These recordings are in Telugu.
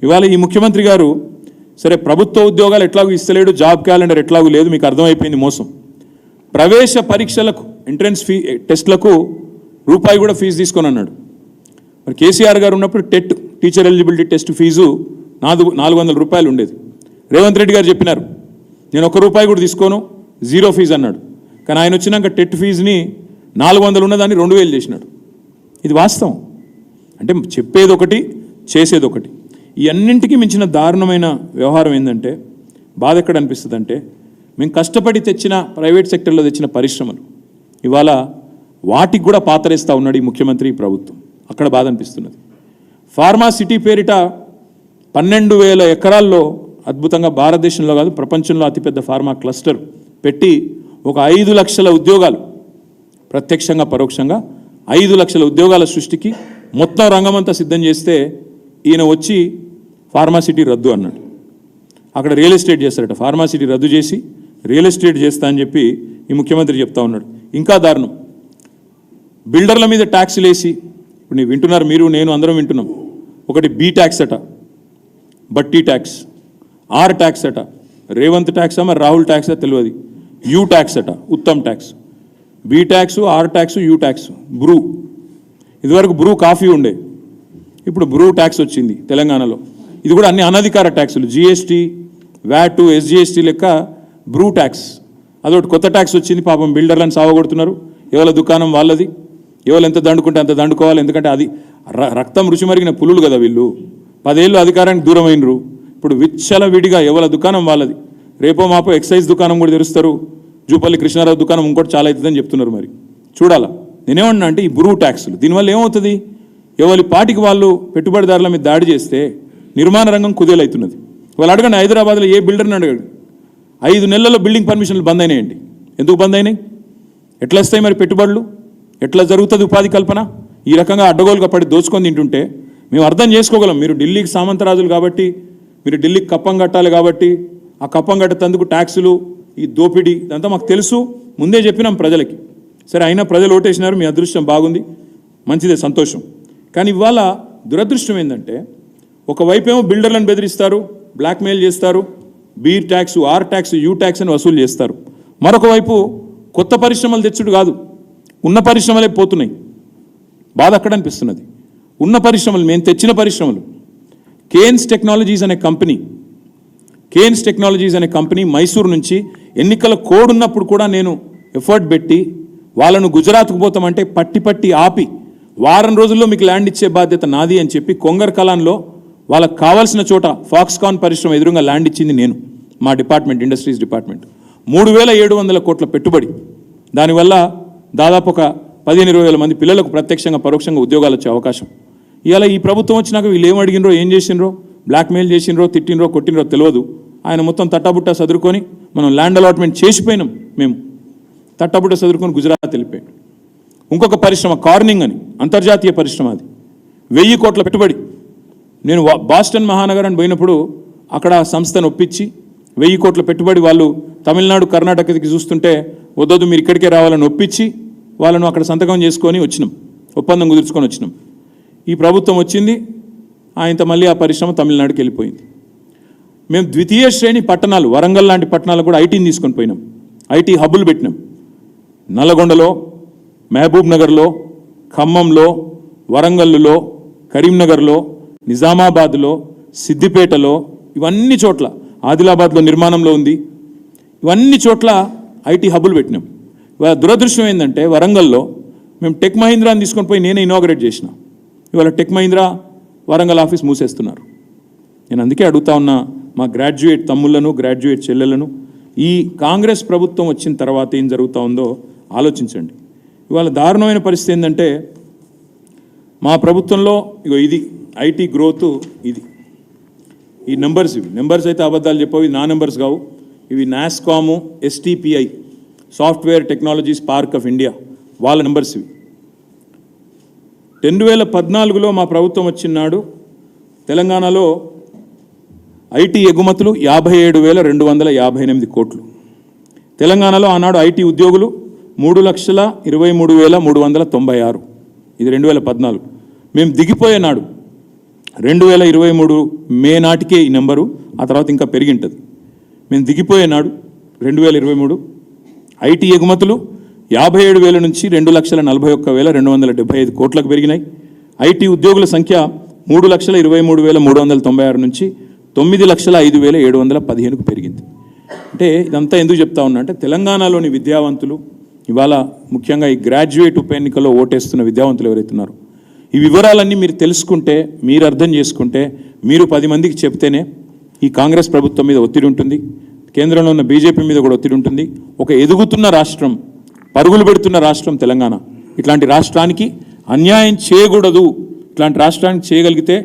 ఇవాళ ఈ ముఖ్యమంత్రి గారు సరే ప్రభుత్వ ఉద్యోగాలు ఎట్లాగూ ఇస్తలేడు జాబ్ క్యాలెండర్ ఎట్లాగూ లేదు మీకు అర్థమైపోయింది మోసం. ప్రవేశ పరీక్షలకు ఎంట్రన్స్ ఫీ టెస్ట్లకు రూపాయి కూడా ఫీజు తీసుకొని అన్నాడు మరి కేసీఆర్ గారు ఉన్నప్పుడు TET teacher eligibility test fees నాలుగు నాలుగు వందల రూపాయలు ఉండేది. రేవంత్ రెడ్డి గారు చెప్పినారు నేను ఒక్క రూపాయి కూడా తీసుకోను జీరో ఫీజు అన్నాడు. కానీ ఆయన వచ్చినాక టెట్ ఫీజుని నాలుగు వందలు ఉన్నదాన్ని రెండు వేలు చేసినాడు. ఇది వాస్తవం. అంటే చెప్పేది ఒకటి చేసేది ఒకటి. ఈ అన్నింటికి మించిన దారుణమైన వ్యవహారం ఏంటంటే బాధ ఎక్కడ అనిపిస్తుంది అంటే మేము కష్టపడి తెచ్చిన ప్రైవేట్ సెక్టర్లో తెచ్చిన పరిశ్రమలు ఇవాళ వాటికి కూడా పాతరేస్తూ ఉన్నాడు ఈ ముఖ్యమంత్రి ప్రభుత్వం. అక్కడ బాధ అనిపిస్తున్నది. ఫార్మా సిటీ పేరిట పన్నెండు వేల ఎకరాల్లో అద్భుతంగా భారతదేశంలో కాదు ప్రపంచంలో అతిపెద్ద ఫార్మా క్లస్టర్ పెట్టి ఒక ఐదు లక్షల ఉద్యోగాలు ప్రత్యక్షంగా పరోక్షంగా ఐదు లక్షల ఉద్యోగాల సృష్టికి మొత్తం రంగమంతా సిద్ధం చేస్తే ఈయన వచ్చి ఫార్మాసిటీ రద్దు అన్నాడు. అక్కడ రియల్ ఎస్టేట్ చేస్తారట ఫార్మాసిటీ రద్దు చేసి రియల్ ఎస్టేట్ చేస్తా అని చెప్పి ఈ ముఖ్యమంత్రి చెప్తా ఉన్నాడు. ఇంకా దారుణం. బిల్డర్ల మీద ట్యాక్స్లు వేసి ఇప్పుడు నేను వింటున్నారు మీరు నేను అందరం వింటున్నాం. ఒకటి బి ట్యాక్స్ అట బట్టి ట్యాక్స్ ఆర్ ట్యాక్స్ అట రేవంత్ ట్యాక్స్ మరి రాహుల్ ట్యాక్స్ తెలియదు. యూ ట్యాక్స్ అట Uttam tax. B tax R tax U tax Bru. ఇదివరకు బ్రూ కాఫీ ఉండే. ఇప్పుడు బ్రూ ట్యాక్స్ వచ్చింది తెలంగాణలో. ఇది కూడా అన్ని అనధికార ట్యాక్సులు. జిఎస్టీ వ్యాట్ ఎస్జిఎస్టీ లెక్క బ్రూ ట్యాక్స్. అదొకటి కొత్త ట్యాక్స్ వచ్చింది పాపం బిల్డర్లను సావగొడుతున్నారు. ఎవరి దుకాణం వాళ్ళది? ఎవరు ఎంత దండుకుంటే అంత దండుకోవాలి? ఎందుకంటే అది ర- రక్తం రుచి మరిగిన పులులు కదా వీళ్ళు. పదేళ్ళు అధికారానికి దూరమైనరు ఇప్పుడు విచ్చల విడిగా ఎవరి దుకాణం వాళ్ళది? రేపో మాపో ఎక్సైజ్ దుకాణం కూడా తెరుస్తారు. జూపల్లి కృష్ణారావు దుకాణం ఇంకోటి చాలా అవుతుందని చెప్తున్నారు మరి. చూడాలా? నేనేమన్నా అంటే ఈ బ్రూ ట్యాక్సులు. దీనివల్ల ఏమవుతుంది? ఎవరి పాటికి వాళ్ళు పెట్టుబడిదారుల మీద దాడి చేస్తే నిర్మాణ రంగం కుదేలవుతున్నది వాళ్ళు అడగండి హైదరాబాద్లో ఏ బిల్డర్ని అడగండి? ఐదు నెలల్లో బిల్డింగ్ పర్మిషన్లు బంద్ అయినాయండి ఎందుకు బంద్ అయినాయి ఎట్లా వస్తాయి మరి పెట్టుబడులు? ఎట్లా జరుగుతుంది ఉపాధి కల్పన? ఈ రకంగా అడ్డగోలుగా పడి దోచుకొని తింటుంటే మేము అర్థం చేసుకోగలం. మీరు ఢిల్లీకి సామంతరాజులు కాబట్టి మీరు ఢిల్లీకి కప్పం కట్టాలి కాబట్టి ఆ కప్పం కట్టేందుకు ట్యాక్సులు ఈ దోపిడీ ఇదంతా మాకు తెలుసు. ముందే చెప్పినాం ప్రజలకి. సరే అయినా ప్రజలు ఓటేసినారు మీ అదృష్టం బాగుంది. మంచిదే సంతోషం. కానీ ఇవాళ దురదృష్టం ఏంటంటే ఒకవైపేమో బిల్డర్లను బెదిరిస్తారు బ్లాక్మెయిల్ చేస్తారు beer tax R tax U tax అని వసూలు చేస్తారు. మరొక వైపు కొత్త పరిశ్రమలు తెచ్చుడు కాదు ఉన్న పరిశ్రమలే పోతున్నాయి. బాధ అక్కడ అనిపిస్తున్నది. ఉన్న పరిశ్రమలు మేము తెచ్చిన పరిశ్రమలు. కేన్స్ టెక్నాలజీస్ అనే కంపెనీ కేన్స్ టెక్నాలజీస్ అనే కంపెనీ మైసూరు నుంచి ఎన్నికల కోడ్ ఉన్నప్పుడు కూడా నేను ఎఫర్ట్ పెట్టి వాళ్ళను గుజరాత్కు పోతామంటే పట్టి పట్టి ఆపి వారం రోజుల్లో మీకు ల్యాండ్ ఇచ్చే బాధ్యత నాది అని చెప్పి కొంగర్ కలాన్లో వాళ్ళకి కావాల్సిన చోట ఫాక్స్కాన్ పరిశ్రమ ఎదురుగా ల్యాండ్ ఇచ్చింది నేను. మా డిపార్ట్మెంట్ ఇండస్ట్రీస్ డిపార్ట్మెంట్. మూడు వేల ఏడు వందల కోట్ల పెట్టుబడి. దానివల్ల దాదాపు ఒక పదిహేను ఇరవై వేల మంది పిల్లలకు ప్రత్యక్షంగా పరోక్షంగా ఉద్యోగాలు వచ్చే అవకాశం. ఇవాళ ఈ ప్రభుత్వం వచ్చినాక వీళ్ళు ఏం అడిగినరో ఏం చేసినరో బ్లాక్మెయిల్ చేసినరో తిట్టినరో కొట్టినరో తెలియదు. ఆయన మొత్తం తట్టాబుట్టా చదువుకొని మనం ల్యాండ్ అలాట్మెంట్ చేసిపోయినాం మేము. తట్టాబుట్ట చదువుకొని గుజరాత్ వెళ్ళిపోయాడు. ఇంకొక పరిశ్రమ కార్నింగ్ అని అంతర్జాతీయ పరిశ్రమ అది. వెయ్యి కోట్ల పెట్టుబడి. నేను బాస్టన్ మహానగరాన్ని పోయినప్పుడు అక్కడ సంస్థను ఒప్పించి వెయ్యి కోట్ల పెట్టుబడి వాళ్ళు తమిళనాడు కర్ణాటకకి చూస్తుంటే వద్దొద్దు మీరు ఇక్కడికే రావాలని ఒప్పించి వాళ్ళను అక్కడ సంతకం చేసుకొని వచ్చినాం. ఒప్పందం కుదుర్చుకొని వచ్చినాం. ఈ ప్రభుత్వం వచ్చింది ఆయనతో మళ్ళీ ఆ పరిశ్రమ తమిళనాడుకి వెళ్ళిపోయింది. మేము ద్వితీయ శ్రేణి పట్టణాలు వరంగల్ లాంటి పట్టణాలు కూడా ఐటీని తీసుకొని పోయినాం. ఐటీ హబ్బులు పెట్టినాం. నల్లగొండలో మహబూబ్ నగర్లో ఖమ్మంలో వరంగల్లులో కరీంనగర్లో నిజామాబాద్లో సిద్దిపేటలో ఇవన్నీ చోట్ల ఆదిలాబాద్లో నిర్మాణంలో ఉంది. ఇవన్నీ చోట్ల ఐటీ హబ్బులు పెట్టినాం. ఇవాళ దురదృష్టం ఏంటంటే వరంగల్లో మేము టెక్ మహీంద్రాని తీసుకొని పోయి నేనే ఇనాగరేట్ చేసిన. ఇవాళ టెక్ మహీంద్రా వరంగల్ ఆఫీస్ మూసేస్తున్నారు. నేను అందుకే అడుగుతా ఉన్నా మా గ్రాడ్యుయేట్ తమ్ముళ్ళను గ్రాడ్యుయేట్ చెల్లెలను ఈ కాంగ్రెస్ ప్రభుత్వం వచ్చిన తర్వాత ఏం జరుగుతూ ఉందో ఆలోచించండి. ఇవాళ దారుణమైన పరిస్థితి ఏంటంటే మా ప్రభుత్వంలో ఇగో ఇది ఐటీ గ్రోత్ ఇది. ఈ నెంబర్స్ ఇవి. నెంబర్స్ అయితే అబద్ధాలు చెప్పవు. ఇవి నా నెంబర్స్ కావు. ఇవి NASSCOM STPI software technologies park of India. వాళ్ళ నెంబర్స్ ఇవి. రెండు వేల పద్నాలుగులో మా ప్రభుత్వం వచ్చినాడు తెలంగాణలో ఐటీ ఎగుమతులు యాభై ఏడు వేల రెండు వందల యాభై ఎనిమిది కోట్లు. తెలంగాణలో ఆనాడు ఐటీ ఉద్యోగులు మూడు లక్షల ఇరవై మూడు వేల మూడు వందల తొంభై ఆరు. ఇది రెండు వేల పద్నాలుగు. మేము దిగిపోయేనాడు రెండు వేల ఇరవై మూడు మే నాటికే ఈ నెంబరు ఆ తర్వాత ఇంకా పెరిగింటుంది. మేము దిగిపోయేనాడు రెండు వేల ఇరవై మూడు ఐటీ ఎగుమతులు యాభై ఏడు వేల నుంచి రెండు లక్షల నలభై ఒక్క వేల రెండు వందల డెబ్బై ఐదు కోట్లకు పెరిగినాయి. ఐటీ ఉద్యోగుల సంఖ్య మూడు లక్షల ఇరవై మూడు వేల మూడు వందల తొంభై ఆరు నుంచి తొమ్మిది లక్షల ఐదు వేల ఏడు వందల పదిహేనుకు పెరిగింది. అంటే ఇదంతా ఎందుకు చెప్తా ఉన్నా అంటే తెలంగాణలోని విద్యావంతులు ఇవాళ ముఖ్యంగా ఈ గ్రాడ్యుయేట్ ఉప ఎన్నికల్లో ఓటేస్తున్న విద్యావంతులు ఎవరైతే ఉన్నారో ఈ వివరాలన్నీ మీరు తెలుసుకుంటే మీరు అర్థం చేసుకుంటే మీరు పది మందికి చెప్తేనే ఈ కాంగ్రెస్ ప్రభుత్వం మీద ఒత్తిడి ఉంటుంది కేంద్రంలో ఉన్న బీజేపీ మీద కూడా ఒత్తిడి ఉంటుంది. ఒక ఎదుగుతున్న రాష్ట్రం పరుగులు పెడుతున్న రాష్ట్రం తెలంగాణ. ఇట్లాంటి రాష్ట్రానికి అన్యాయం చేయకూడదు. ఇట్లాంటి రాష్ట్రానికి చేయగలిగితే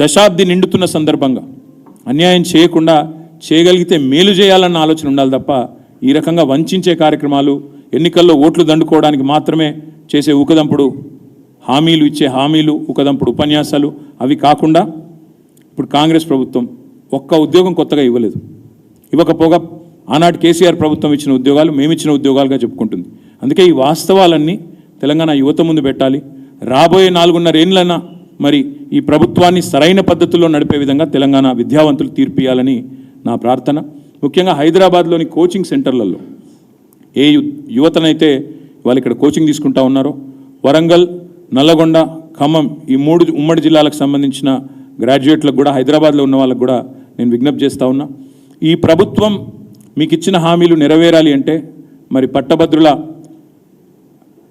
దశాబ్ది నిండుతున్న సందర్భంగా అన్యాయం చేయకుండా చేయగలిగితే మేలు చేయాలన్న ఆలోచన ఉండాలి తప్ప ఈ రకంగా వంచే కార్యక్రమాలు ఎన్నికల్లో ఓట్లు దండుకోవడానికి మాత్రమే చేసే ఊకదంపుడు హామీలు ఇచ్చే హామీలు ఊకదంపుడు ఉపన్యాసాలు అవి కాకుండా ఇప్పుడు కాంగ్రెస్ ప్రభుత్వం ఒక్క ఉద్యోగం కొత్తగా ఇవ్వలేదు. ఇవ్వకపోగా ఆనాటి కేసీఆర్ ప్రభుత్వం ఇచ్చిన ఉద్యోగాలు మేమిచ్చిన ఉద్యోగాలుగా చెప్పుకుంటుంది. అందుకే ఈ వాస్తవాలన్నీ తెలంగాణ యువత ముందు పెట్టాలి. రాబోయే నాలుగున్నర ఏళ్ళైనా మరి ఈ ప్రభుత్వాన్ని సరైన పద్ధతుల్లో నడిపే విధంగా తెలంగాణ విద్యావంతులు తీర్పియాలని నా ప్రార్థన. ముఖ్యంగా హైదరాబాద్లోని కోచింగ్ సెంటర్లలో ఏ యు- యువతనైతే వాళ్ళు ఇక్కడ కోచింగ్ తీసుకుంటా ఉన్నారో వరంగల్ నల్లగొండ ఖమ్మం ఈ మూడు ఉమ్మడి జిల్లాలకు సంబంధించిన గ్రాడ్యుయేట్లకు కూడా హైదరాబాద్లో ఉన్న వాళ్ళకు కూడా నేను విజ్ఞప్తి చేస్తూ ఉన్నా. ఈ ప్రభుత్వం మీకు ఇచ్చిన హామీలు నెరవేరాలి అంటే మరి పట్టభద్రుల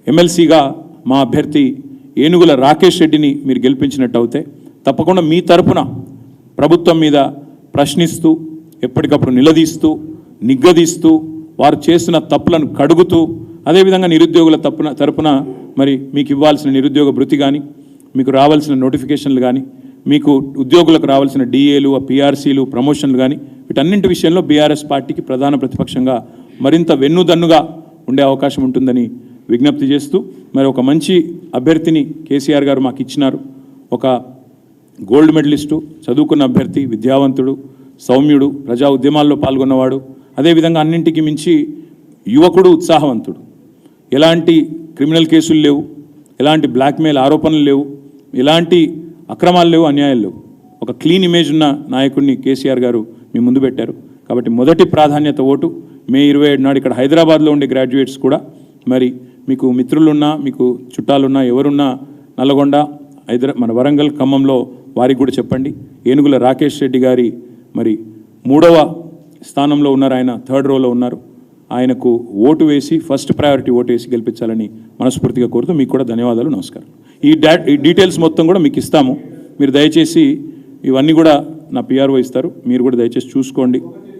ఎమ్మెల్సీగా మా అభ్యర్థి ఏనుగుల రాకేష్ రెడ్డిని మీరు గెలిపించినట్టు అవుతే తప్పకుండా మీ తరపున ప్రభుత్వం మీద ప్రశ్నిస్తూ ఎప్పటికప్పుడు నిలదీస్తూ నిగ్గదీస్తూ వారు చేస్తున్న తప్పులను కడుగుతూ అదేవిధంగా నిరుద్యోగుల తప్పున తరపున మరి మీకు ఇవ్వాల్సిన నిరుద్యోగ భృతి కానీ మీకు రావాల్సిన నోటిఫికేషన్లు కానీ మీకు ఉద్యోగులకు రావాల్సిన డిఏలు పిఆర్సీలు ప్రమోషన్లు కానీ వీటన్నింటి విషయంలో బీఆర్ఎస్ పార్టీకి ప్రధాన ప్రతిపక్షంగా మరింత వెన్నుదన్నుగా ఉండే అవకాశం ఉంటుందని విజ్ఞప్తి చేస్తూ మరి ఒక మంచి అభ్యర్థిని కేసీఆర్ గారు మాకు ఇచ్చినారు. ఒక గోల్డ్ మెడలిస్టు చదువుకున్న అభ్యర్థి విద్యావంతుడు సౌమ్యుడు ప్రజా ఉద్యమాల్లో పాల్గొన్నవాడు అదేవిధంగా అన్నింటికి మించి యువకుడు ఉత్సాహవంతుడు. ఎలాంటి క్రిమినల్ కేసులు లేవు ఎలాంటి బ్లాక్మెయిల్ ఆరోపణలు లేవు ఎలాంటి అక్రమాలు లేవు అన్యాయాలు లేవు. ఒక క్లీన్ ఇమేజ్ ఉన్న నాయకుడిని కేసీఆర్ గారు మీ ముందు పెట్టారు. కాబట్టి మొదటి ప్రాధాన్యత ఓటు మే ఇరవై ఏడు నాడు ఇక్కడ హైదరాబాద్లో ఉండే గ్రాడ్యుయేట్స్ కూడా. మరి మీకు మిత్రులున్నా మీకు చుట్టాలున్నా ఎవరున్నా నల్లగొండ హైదరా మన వరంగల్ ఖమ్మంలో వారికి కూడా చెప్పండి. ఏనుగుల రాకేష్ రెడ్డి గారి మరి మూడవ స్థానంలో ఉన్నారు ఆయన థర్డ్ రోలో ఉన్నారు. ఆయనకు ఓటు వేసి ఫస్ట్ ప్రయారిటీ ఓటు వేసి గెలిపించాలని మనస్ఫూర్తిగా కోరుతూ మీకు కూడా ధన్యవాదాలు నమస్కారం. ఈ డా ఈ డీటెయిల్స్ మొత్తం కూడా మీకు ఇస్తాము. మీరు దయచేసి ఇవన్నీ కూడా నా పిఆర్ఓ ఇస్తారు. మీరు కూడా దయచేసి చూసుకోండి.